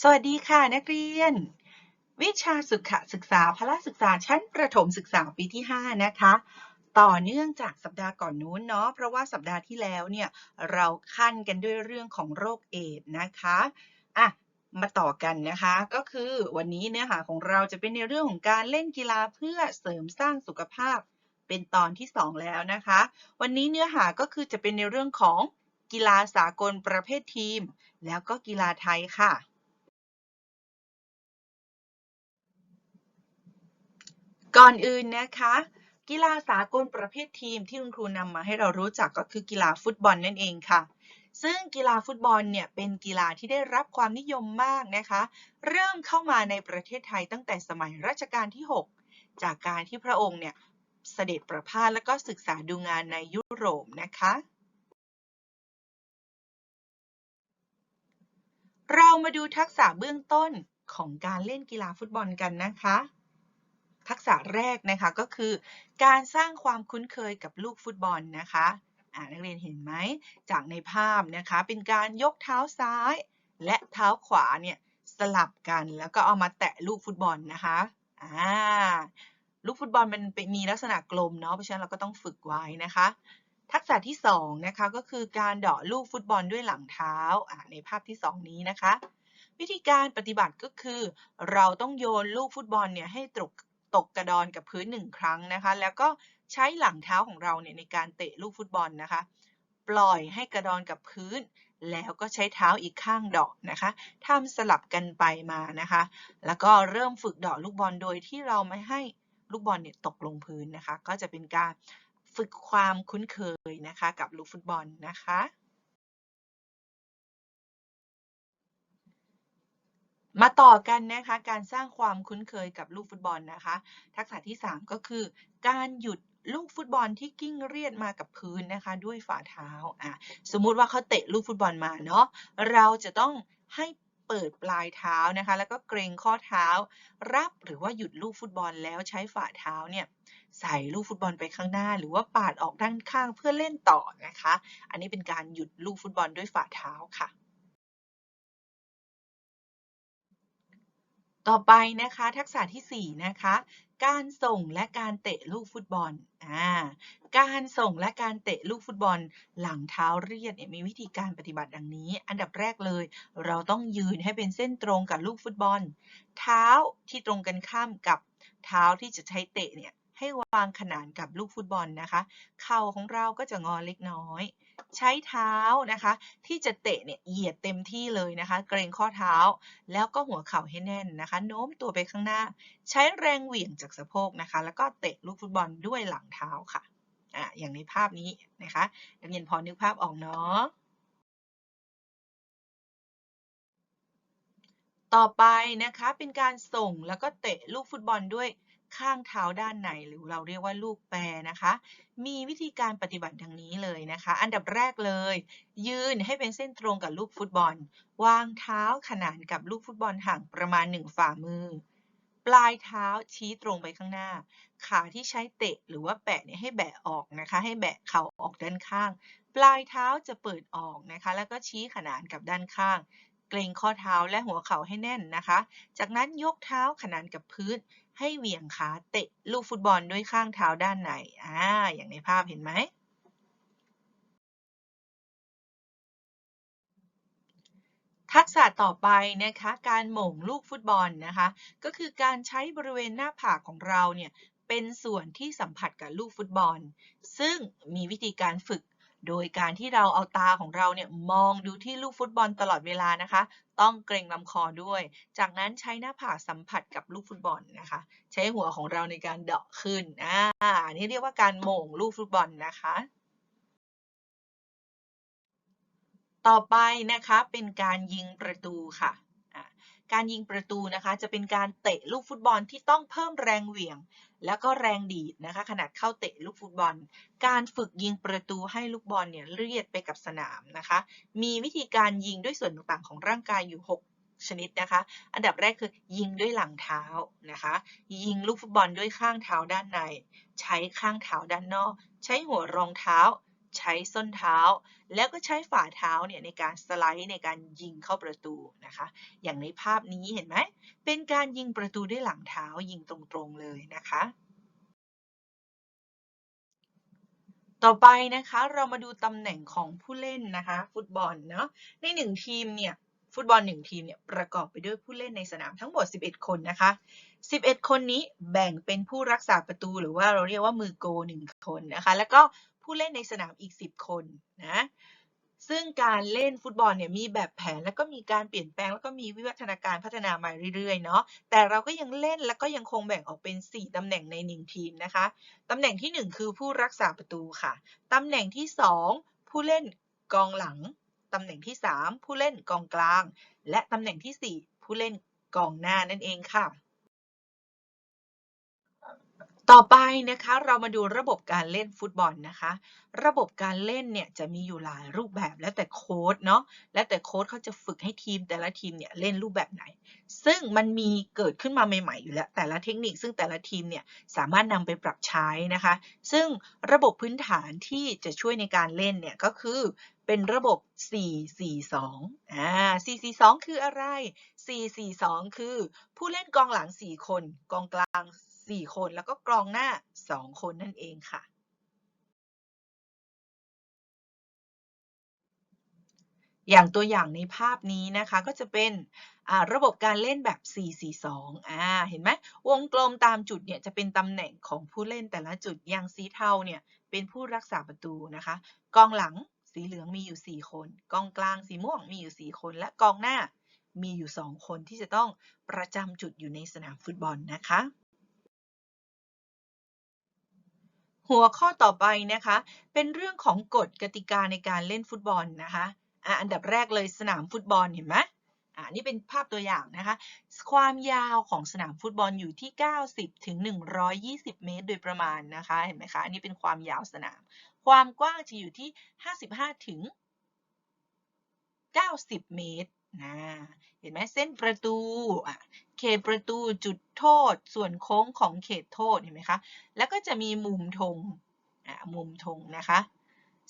สวัสดีค่ะนักเรียน วิชาสุขศึกษาพละศึกษาชั้นประถมศึกษาปีที่ 5 นะคะ ต่อเนื่องจากสัปดาห์ก่อนนู้นเนาะเพราะว่าสัปดาห์ที่แล้วเนี่ยเราขั้นกันด้วยเรื่องของโรคเอดส์นะคะอะมาต่อกันนะคะ ก็คือวันนี้เนื้อหาของเราจะเป็นในเรื่องของการเล่นกีฬาเพื่อเสริมสร้างสุขภาพเป็นตอนที่ 2 แล้วนะคะ วันนี้เนื้อหาก็คือจะเป็นในเรื่องของกีฬาสากลประเภททีม แล้วก็กีฬาไทยค่ะ ก่อนอื่นนะคะ กีฬาสากลประเภททีมที่คุณครูนำมาให้เรารู้จักก็คือกีฬาฟุตบอลนั่นเองค่ะ ซึ่งกีฬาฟุตบอลเนี่ยเป็นกีฬาที่ได้รับความนิยมมากนะคะ เริ่มเข้ามาในประเทศไทยตั้งแต่สมัยรัชกาลที่ 6 จากการที่พระองค์เนี่ยเสด็จประพาสและก็ศึกษาดูงานในยุโรปนะคะเรามาดูทักษะเบื้องต้นของการเล่นกีฬาฟุตบอลกันนะคะ ทักษะแรกนะคะก็คือ การสร้างความคุ้นเคยกับลูกฟุตบอลนะคะนักเรียนเห็นไหมจากในภาพนะคะเป็นการยกเท้าซ้าย และเท้าขวาเนี่ยสลับกันแล้วก็เอามาแตะลูกฟุตบอลนะคะอ่าลูกฟุตบอลมันมีลักษณะกลมเนาะเพราะฉะนั้นเราก็ต้องฝึกไว้นะคะ ทักษะที่2นะคะก็คือการเดาะลูกฟุตบอลด้วยหลังเท้าอ่าในภาพที่ 2 นี้นะคะ วิธีการปฏิบัติก็คือ เราต้องโยนลูกฟุตบอลเนี่ยให้ตก ตกกระดอนกับพื้นหนึ่งครั้งนะคะ แล้วก็ใช้หลังเท้าของเราเนี่ยในการเตะลูกฟุตบอลนะคะ ปล่อยให้กระดอนกับพื้น แล้วก็ใช้เท้าอีกข้างดาะนะคะทำสลับกันไปมานะคะ แล้วก็เริ่มฝึกดาะลูกบอลโดยที่เราไม่ให้ลูกบอลเนี่ยตกลงพื้นนะคะ ก็จะเป็นการฝึกความคุ้นเคยนะคะ กับลูกฟุตบอลนะคะ มาต่อกันนะคะ การสร้างความคุ้นเคยกับลูกฟุตบอลนะคะ ทักษะที่ 3 ก็คือ การหยุดลูกฟุตบอลที่กิ้งเรียดมากับพื้นนะคะ ด้วยฝ่าเท้าอะสมมุติว่าเขาเตะลูกฟุตบอลมาเนาะเราจะต้องให้เปิดปลายเท้านะคะ แล้วก็เกรงข้อเท้า รับหรือว่าหยุดลูกฟุตบอลแล้วใช้ฝ่าเท้าเนี่ยใส่ลูกฟุตบอลไปข้างหน้า หรือว่าปาดออกด้านข้างเพื่อเล่นต่อนะคะ อันนี้เป็นการหยุดลูกฟุตบอลด้วยฝ่าเท้าค่ะ ต่อไปนะคะทักษะที่ 4 นะคะ การส่งและการเตะลูกฟุตบอลอ่าการส่งและการเตะลูกฟุตบอลหลังเท้าเรียดเนี่ยมีวิธีการปฏิบัติดังนี้ อันดับแรกเลย เราต้องยืนให้เป็นเส้นตรงกับลูกฟุตบอล เท้าที่ตรงกันข้ามกับเท้าที่จะใช้เตะเนี่ย ให้วางขนานกับลูกฟุตบอลนะคะ เข่าของเราก็จะงอเล็กน้อย ใช้เท้านะคะ ที่จะเตะเนี่ยเหยียดเต็มที่เลยนะคะ เกรงข้อเท้า แล้วก็หัวเข่าให้แน่นนะคะ โน้มตัวไปข้างหน้า ใช้แรงเหวี่ยงจากสะโพกนะคะ แล้วก็เตะลูกฟุตบอลด้วยหลังเท้าค่ะอะอย่างในภาพนี้นะคะนักเรียนพอนึกภาพออกเนาะต่อไปนะคะเป็นการส่งแล้วก็เตะลูกฟุตบอลด้วย ข้างเท้าด้านในหรือเราเรียกว่าลูกแปรนะคะ มีวิธีการปฏิบัติดังนี้เลยนะคะ อันดับแรกเลย ยืนให้เป็นเส้นตรงกับลูกฟุตบอล วางเท้าขนานกับลูกฟุตบอลห่างประมาณ 1 ฝ่ามือ ปลายเท้าชี้ตรงไปข้างหน้า ขาที่ใช้เตะหรือว่าแปะเนี่ยให้แบะออกนะคะ ให้แบะเข่าออกด้านข้าง ปลายเท้าจะเปิดออกนะคะ แล้วก็ชี้ขนานกับด้านข้าง เกรงข้อเท้าและหัวเข่าให้แน่นนะคะ จากนั้นยกเท้าขนานกับพื้น ให้เหวี่ยงขาเตะลูกฟุตบอลด้วยข้างเท้าด้านในอ่าอย่างในภาพเห็นไหมทักษะต่อไปนะคะการหม่งลูกฟุตบอลนะคะก็คือการใช้บริเวณหน้าผากของเราเนี่ยเป็นส่วนที่สัมผัสกับลูกฟุตบอล ซึ่งมีวิธีการฝึก โดยการที่เราเอาตาของเราเนี่ยมองดูที่ลูกฟุตบอลตลอดเวลานะคะ ต้องเกรงลำคอด้วย จากนั้นใช้หน้าผากสัมผัสกับลูกฟุตบอลนะคะ ใช้หัวของเราในการเดาะขึ้น อ่าอันนี้เรียกว่าการโมงลูกฟุตบอลนะคะต่อไปนะคะเป็นการยิงประตูค่ะ การยิงประตูนะคะ จะเป็นการเตะลูกฟุตบอลที่ต้องเพิ่มแรงเหวี่ยง แล้วก็แรงดีดนะคะ ขนาดเข้าเตะลูกฟุตบอล การฝึกยิงประตูให้ลูกบอลเนี่ยเลียดไปกับสนามนะคะ มีวิธีการยิงด้วยส่วนต่างๆ ของร่างกายอยู่ 6ชนิดนะคะ อันดับแรกคือยิงด้วยหลังเท้านะคะ ยิงลูกฟุตบอลด้วยข้างเท้าด้านใน ใช้ข้างเท้าด้านนอก ใช้หัวรองเท้า ใช้ส้นเท้า แล้วก็ใช้ฝ่าเท้าเนี่ยในการสไลด์ในการยิงเข้าประตูนะคะ อย่างในภาพนี้เห็นไหม เป็นการยิงประตูด้วยหลังเท้ายิงตรงๆเลยนะคะ ต่อไปนะคะเรามาดูตำแหน่งของผู้เล่นนะคะ ฟุตบอลเนาะในหนึ่งทีมเนี่ยฟุตบอลหนึ่งทีมเนี่ยประกอบไปด้วยผู้เล่นในสนามทั้งหมด 11 คนนะคะ 11 คนนี้แบ่งเป็นผู้รักษาประตู หรือว่าเราเรียกว่ามือโกหนึ่งคนนะคะ แล้วก็ ผู้เล่นในสนามอีก 10 คนนะซึ่งการเล่นฟุตบอลเนี่ยมีแบบแผนแล้วก็มีการเปลี่ยนแปลงแล้วก็มีวิวัฒนาการพัฒนามาเรื่อยๆเนาะแต่เราก็ยังเล่นแล้วก็ยังคงแบ่งออกเป็น 4ตำแหน่งใน 1 ทีมนะคะตำแหน่งที่ 1 คือผู้รักษาประตูค่ะตำแหน่งที่ 2 ผู้เล่นกองหลังตำแหน่งที่ 3 ผู้เล่นกองกลาง และตำแหน่งที่ 4 ผู้เล่นกองหน้านั่นเองค่ะ ต่อไปนะคะเรามาดูระบบการเล่นฟุตบอลนะคะ ระบบการเล่นเนี่ยจะมีอยู่หลายรูปแบบแล้วแต่โค้ดเนาะแล้วแต่โค้ดเขาจะฝึกให้ทีมแต่ละทีมเนี่ยเล่นรูปแบบไหน ซึ่งมันมีเกิดขึ้นมาใหม่ๆอยู่แล้วแต่ละเทคนิคซึ่งแต่ละทีมเนี่ยสามารถนำไปปรับใช้นะคะ ซึ่งระบบพื้นฐานที่จะช่วยในการเล่นเนี่ยก็คือเป็นระบบ 4-4-2อ่า4-4-2 คืออะไร 4-4-2 คือผู้เล่นกองหลัง 4 คน กองกลาง 4 คน แล้วก็กองหน้า 2 คนนั่นเองค่ะ อย่างตัวอย่างในภาพนี้นะคะก็จะเป็นระบบการเล่นแบบ 4-4-2อ่าเห็นไหมวงกลมตามจุดเนี่ยจะเป็นตำแหน่งของผู้เล่นแต่ละจุดอย่างสีเทาเนี่ยเป็นผู้รักษาประตูนะคะ กองหลังสีเหลืองมีอยู่ 4 คน กองกลางสีม่วงมีอยู่ 4 คน และกองหน้ามีอยู่ 2 คนที่จะต้องประจำจุดอยู่ในสนามฟุตบอลนะคะ หัวข้อต่อไปนะคะ เป็นเรื่องของกฎกติกาในการเล่นฟุตบอลนะคะอะอันดับแรกเลยสนามฟุตบอลเห็นไหมอ่านี่เป็นภาพตัวอย่างนะคะ ความยาวของสนามฟุตบอลอยู่ที่ 90 ถึง 120 เมตร โดยประมาณนะคะ เห็นไหมคะ อันนี้เป็นความยาวสนาม ความกว้างจะอยู่ที่ 55 ถึง 90 เมตร นะเห็นไหมเส้นประตูอะเขตประตูจุดโทษ ส่วนโค้งของเขตโทษเห็นไหมคะ แล้วก็จะมีมุมธงอะมุมธงนะคะ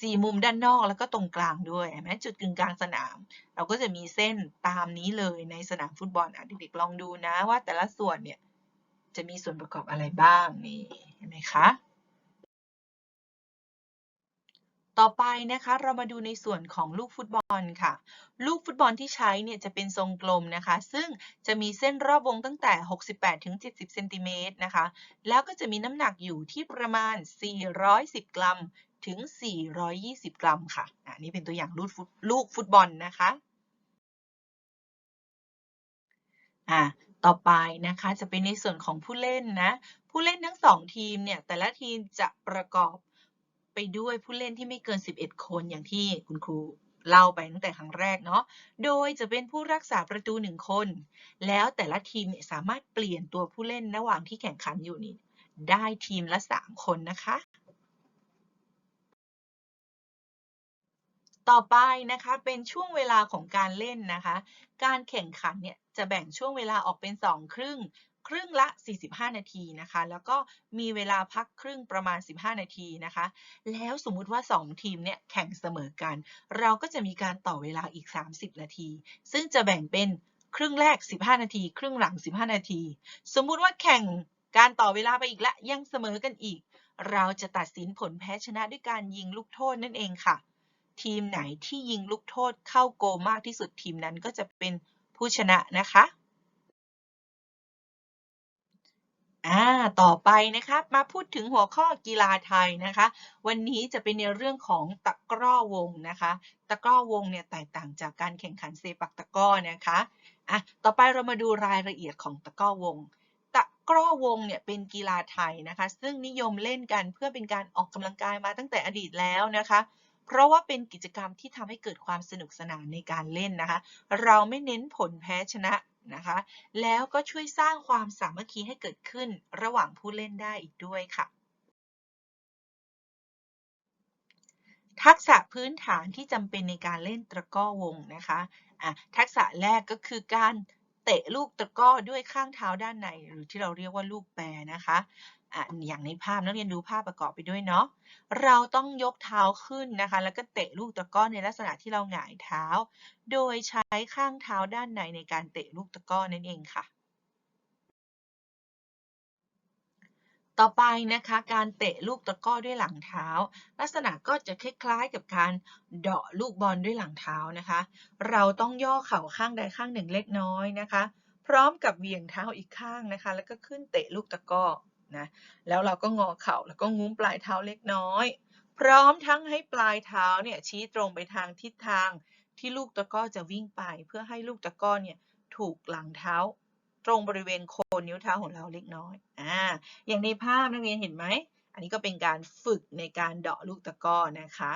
สี่มุมด้านนอกแล้วก็ตรงกลางด้วยเห็นไหมจุดกึ่งกลางสนาม เราก็จะมีเส้นตามนี้เลยในสนามฟุตบอลอะเด็กๆลองดูนะว่าแต่ละส่วนเนี่ยจะมีส่วนประกอบอะไรบ้างนี่เห็นไหมคะ ต่อไปนะคะเรามาดูในส่วนของลูกฟุตบอลค่ะ ลูกฟุตบอลที่ใช้เนี่ยจะเป็นทรงกลมนะคะ ซึ่งจะมีเส้นรอบวงตั้งแต่ 68ถึง70เซนติเมตรนะคะ แล้วก็จะมีน้ำหนักอยู่ที่ประมาณ 410 กรัมถึง 420 กรัมค่ะอันนี้เป็นตัวอย่างลูกฟุตลูกฟุตบอลนะคะอ่าต่อไปนะคะจะเป็นในส่วนของผู้เล่นนะผู้เล่นทั้งสองทีมเนี่ยแต่ละทีมจะประกอบ ด้วยผู้เล่นที่ไม่เกิน 11 คนอย่างที่คุณครูเล่าไปตั้งแต่ครั้งแรกเนาะ โดยจะเป็นผู้รักษาประตูหนึ่งคน แล้วแต่ละทีมเนี่ยสามารถเปลี่ยนตัวผู้เล่นระหว่างที่แข่งขันอยู่นี่ได้ทีมละ 3 คนนะคะ ต่อไปนะคะเป็นช่วงเวลาของการเล่นนะคะ การแข่งขันเนี่ยจะแบ่งช่วงเวลาออกเป็น 2 ครึ่ง ครึ่งละ 45 นาทีนะคะ แล้วก็มีเวลาพักครึ่งประมาณ 15 นาทีนะคะ แล้วสมมุติว่า 2 ทีมเนี่ยแข่งเสมอกัน เราก็จะมีการต่อเวลาอีก 30 นาที ซึ่งจะแบ่งเป็นครึ่งแรก 15 นาที ครึ่งหลัง 15 นาที สมมุติว่าแข่งการต่อเวลาไปอีกละยังเสมอกันอีก เราจะตัดสินผลแพ้ชนะด้วยการยิงลูกโทษนั่นเองค่ะ ทีมไหนที่ยิงลูกโทษเข้าโกมากที่สุดทีมนั้นก็จะเป็นผู้ชนะนะคะ อ่าต่อไปนะคะมาพูดถึงหัวข้อกีฬาไทยนะคะ วันนี้จะเป็นในเรื่องของตะกร้อวงนะคะ ตะกร้อวงเนี่ยแตกต่างจากการแข่งขันเซปักตะกร้อนะคะอะต่อไปเรามาดูรายละเอียดของตะกร้อวง ตะกร้อวงเนี่ยเป็นกีฬาไทยนะคะ ซึ่งนิยมเล่นกันเพื่อเป็นการออกกำลังกายมาตั้งแต่อดีตแล้วนะคะเพราะว่าเป็นกิจกรรมที่ทำให้เกิดความสนุกสนานในการเล่นนะคะ เราไม่เน้นผลแพ้ชนะ นะคะ แล้วก็ช่วยสร้างความสามัคคีให้เกิดขึ้นระหว่างผู้เล่นได้อีกด้วยค่ะ ทักษะพื้นฐานที่จำเป็นในการเล่นตะก้อวงนะคะะทักษะแรกก็คือการ เตะลูกตะก้อด้วยข้างเท้าด้านใน หรือที่เราเรียกว่าลูกแปรนะคะอะอย่างในภาพนักเรียนดูภาพประกอบไปด้วยเนาะเราต้องยกเท้าขึ้นนะคะ แล้วก็เตะลูกตะก้อในลักษณะที่เราหงายเท้า โดยใช้ข้างเท้าด้านในในการเตะลูกตะก้อนั่นเองค่ะ ต่อไปนะคะ การเตะลูกตะก้อด้วยหลังเท้า ลักษณะก็จะคล้ายๆกับการเดาะลูกบอลด้วยหลังเท้านะคะ เราต้องย่อเข่าข้างใดข้างหนึ่งเล็กน้อยนะคะ พร้อมกับเหวี่ยงเท้าอีกข้างนะคะ แล้วก็ขึ้นเตะลูกตะก้อนะแล้วเราก็งอเข่าแล้วก็งุ้มปลายเท้าเล็กน้อย พร้อมทั้งให้ปลายเท้าเนี่ยชี้ตรงไปทางทิศทางที่ลูกตะก้อจะวิ่งไป เพื่อให้ลูกตะก้อเนี่ยถูกหลังเท้า ตรงบริเวณโคนนิ้วเท้าของเราเล็กน้อยอ่าอย่างในภาพนักเรียนเห็นไหม อันนี้ก็เป็นการฝึกในการเดาะลูกตะก้อนะคะ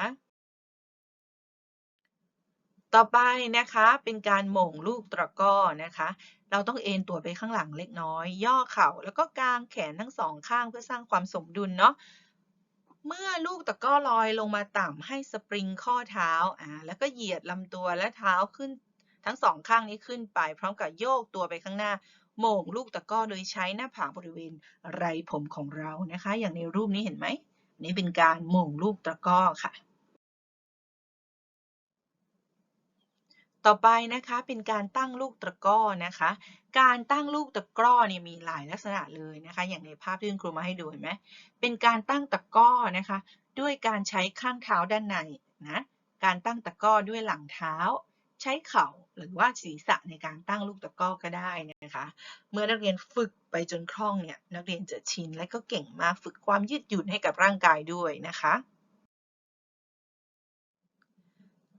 ต่อไปนะคะเป็นการหม่งลูกตะก้อนะคะ เราต้องเอนตัวไปข้างหลังเล็กน้อย ย่อเข่าแล้วก็กางแขนทั้งสองข้างเพื่อสร้างความสมดุลเนาะเมื่อลูกตะก้อลอยลงมาต่ำให้สปริงข้อเท้าอ่าแล้วก็เหยียดลำตัวและเท้าขึ้น ทั้งสองข้างนี้ขึ้นไป พร้อมกับโยกตัวไปข้างหน้าโม่งลูกตะก้อโดยใช้หน้าผากบริเวณไรผมของเรานะคะ อย่างในรูปนี้เห็นไหมนี่เป็นการโม่งลูกตะก้อค่ะ ต่อไปนะคะเป็นการตั้งลูกตะก้อนะคะ การตั้งลูกตะกร้อเนี่ยมีหลายลักษณะเลยนะคะ อย่างในภาพที่คุณครูมาให้ดูเห็นไหมเป็นการตั้งตะก้อนะคะ ด้วยการใช้ข้างเท้าด้านในนะการตั้งตะก้อด้วยหลังเท้า ใช้เข่าหรือว่าศีรษะในการตั้งลูกตะก้อก็ได้นะคะ เมื่อนักเรียนฝึกไปจนคล่องเนี่ยนักเรียนจะชินและก็เก่งมากฝึกความยืดหยุ่นให้กับร่างกายด้วยนะคะ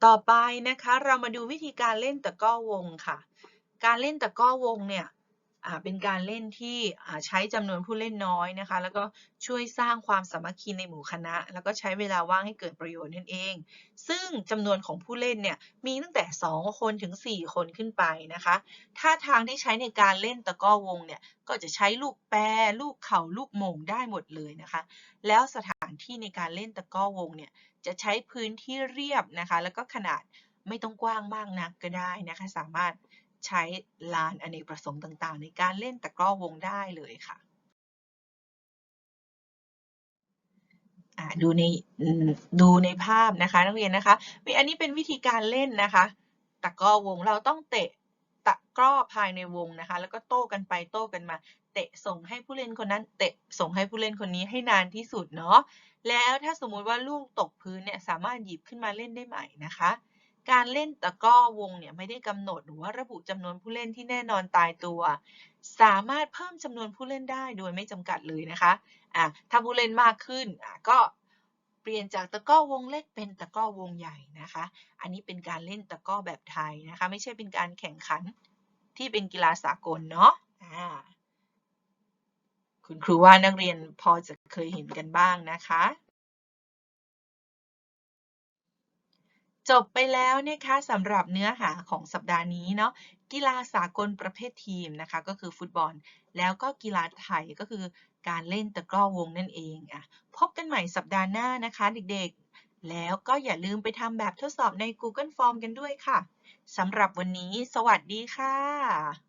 ต่อไปนะคะเรามาดูวิธีการเล่นตะก้อวงค่ะ การเล่นตะก้อวงเนี่ย เป็นการเล่นที่ใช้จำนวนผู้เล่นน้อยนะคะ แล้วก็ช่วยสร้างความสามัคคีในหมู่คณะ แล้วก็ใช้เวลาว่างให้เกิดประโยชน์นั่นเอง ซึ่งจำนวนของผู้เล่นเนี่ยมีตั้งแต่ 2 คนถึง 4 คนขึ้นไปนะคะท่าทางที่ใช้ในการเล่นตะก้อวงเนี่ยก็จะใช้ลูกแปรลูกเข่าลูกโมงได้หมดเลยนะคะ แล้วสถานที่ในการเล่นตะก้อวงเนี่ยจะใช้พื้นที่เรียบนะคะ แล้วก็ขนาดไม่ต้องกว้างมากนักก็ได้นะคะ สามารถ ใช้ลานอเนกประสงค์ต่างๆ ในการเล่นตะกร้อวงได้เลยค่ะดูในดูในภาพนะคะนักเรียนนะคะอันนี้เป็นวิธีการเล่นนะคะตะกร้อวงเราต้องเตะตะกร้อภายในวงนะคะ แล้วก็โต้กันไปโต้กันมา เตะส่งให้ผู้เล่นคนนั้น เตะส่งให้ผู้เล่นคนนี้ให้นานที่สุดเนาะแล้วถ้าสมมุติว่าลูกตกพื้นเนี่ยสามารถหยิบขึ้นมาเล่นได้ใหม่นะคะ การเล่นตะก้อวงเนี่ยไม่ได้กำหนดหรือว่าระบุจำนวนผู้เล่นที่แน่นอนตายตัว สามารถเพิ่มจำนวนผู้เล่นได้โดยไม่จำกัดเลยนะคะอะถ้าผู้เล่นมากขึ้นอะก็เปลี่ยนจากตะก้อวงเล็กเป็นตะก้อวงใหญ่นะคะ อันนี้เป็นการเล่นตะก้อแบบไทยนะคะ ไม่ใช่เป็นการแข่งขันที่เป็นกีฬาสากลเนาะอ่าคุณครูว่านักเรียนพอจะเคยเห็นกันบ้างนะคะ จบไปแล้วนะคะสำหรับเนื้อหาของสัปดาห์นี้เนาะกีฬาสากลประเภททีมนะคะ ก็คือฟุตบอล แล้วก็กีฬาไทยก็คือการเล่นตะกร้อวงนั่นเองอะพบกันใหม่สัปดาห์หน้านะคะเด็กๆ แล้วก็อย่าลืมไปทำแบบทดสอบใน Google Form กันด้วยค่ะสำหรับวันนี้ สวัสดีค่ะ